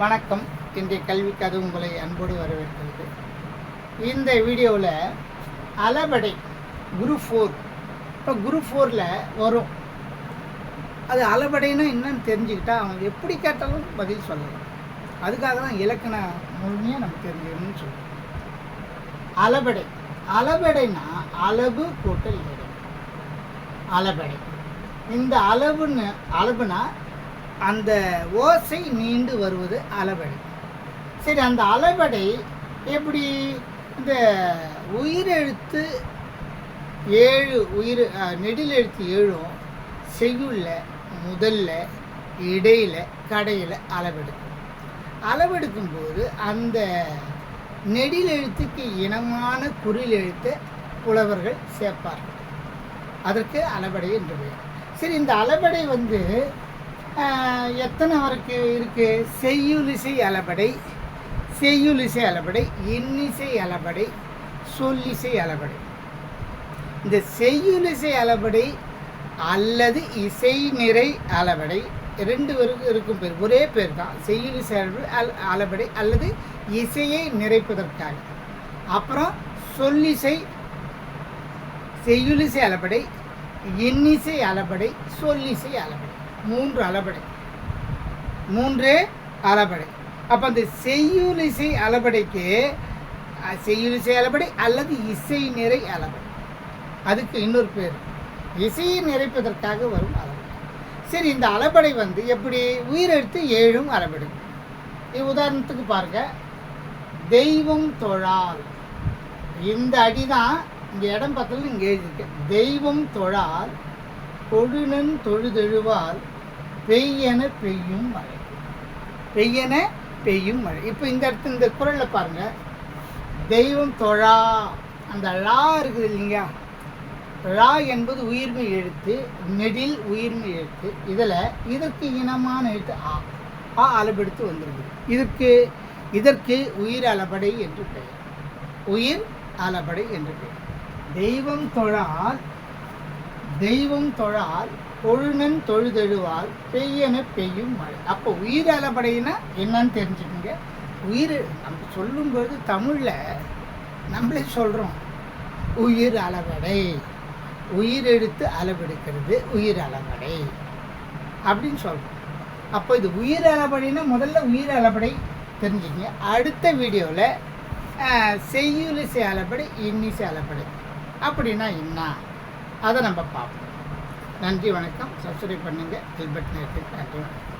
வணக்கம். இன்றைய கல்விக்கு உங்களை அன்போடு வரவேற்கிறது. இந்த வீடியோவில் அளபடை குரு ஃபோர் இப்போ குரு ஃபோரில் வரும். அது அளபடைன்னா என்னன்னு தெரிஞ்சுக்கிட்டா அவங்க எப்படி கேட்டாலும் பதில் சொல்லலாம். அதுக்காக தான் இலக்கண முழுமையாக நம்ம தெரிஞ்சுக்கணும்னு சொல்லுவோம் அளபடை அளபடைனா அளவு கூட்டல் எடை அளபடை இந்த அளவுன்னு அளவுனா அந்த ஓசை நீண்டு வருவது அளபடை சரி அந்த அளபடை எப்படி? இந்த உயிரெழுத்து ஏழு உயிர் நெடிலெழுத்து நெடில் எழுத்து ஏழும் செய்யுள்ள முதல்ல இடையில் கடையில் அளவெடுக்கும். அளவெடுக்கும் போது அந்த நெடில் எழுத்துக்கு இனமான குறில் எழுத்தை புலவர்கள் சேர்ப்பார்கள். அதற்கு அளபடை என்று பெயர். சரி இந்த அளபடை வந்து எத்தனை வரைக்கும் இருக்கு? செய்யுளிசை அளபடை செய்யுளிசை அளபடை இன்னிசை அளபடை சொல்லிசை அளபடை. இந்த செய்யுளிசை அளபடை அல்லது இசை நிறை அளபடை ரெண்டு பேருக்கு இருக்கும் பேர் ஒரே பேர் தான். செய்யுளிசை அளபடை அல் அளபடை அல்லது இசையை நிறைப்பதற்காக. அப்புறம் சொல்லிசை செய்யுளிசை அளபடை இன்னிசை அளபடை சொல்லிசை அளபடை. மூன்று அளபடை. மூன்று அளபடை. அப்போ அந்த செய்யுலிசை அளபடைக்கு செய்யுலிசை அளபடை அல்லது இசை நிறை அளபடை. அதுக்கு இன்னொரு பேர். இசையை நிறைப்பதற்காக வரும் அளபடை. சரி இந்த அளபடை வந்து எப்படி? உயிரெழுத்து ஏழும் அளபடை. இது உதாரணத்துக்கு பாருங்க. தெய்வம் தொழால். இந்த அடி தான் இந்த இடம் பார்த்தாலும் இங்கே எழுதியிருக்கேன் தெய்வம் தொழால். கொழுநன் தொழுதெழுவால் பெய்யென பெய்யும் மழை. பெய்யென பெய்யும் மழை. இப்போ இந்த இடத்து இந்த குரலில் பாருங்க. தெய்வம் தொழா. அந்த லா இருக்குது இல்லைங்களா? லா என்பது உயிர்மை எழுத்து நெடில் உயிர்மை எழுத்து. இதில் இதற்கு இனமான எழுத்து ஆ. ஆ அளபெடுத்து வந்துருது. இதற்கு இதற்கு உயிர் அளபடை என்று பெயர். உயிர் அளபடை என்று பெயர். தெய்வம் தொழால் தெய்வம் தொழால் கொழுநன் தொழுதெழுவால் பெய்யென பெய்யும் மழை. அப்போ உயிர் அளபடைனா என்னன்னு தெரிஞ்சுக்கோங்க. உயிர் நம்ம சொல்லும்போது தமிழில் நம்மளே சொல்கிறோம் உயிர் அளவடை. உயிர் எடுத்து அளவெடுக்கிறது உயிர் அளவடை அப்படின்னு சொல்கிறோம் அப்போ இது உயிர் அளபடினா முதல்ல உயிர் அளபடை தெரிஞ்சுக்கங்க. அடுத்த வீடியோவில் செய்யுலிசை அளபடை இன்னிசை அளபடை அப்படின்னா என்ன? அதை நம்ம பார்ப்போம். நன்றி வணக்கம். சப்ஸ்கிரைப் பண்ணுங்கள் ஹெல்பட் நேரத்துக்கு நன்றி வணக்கம்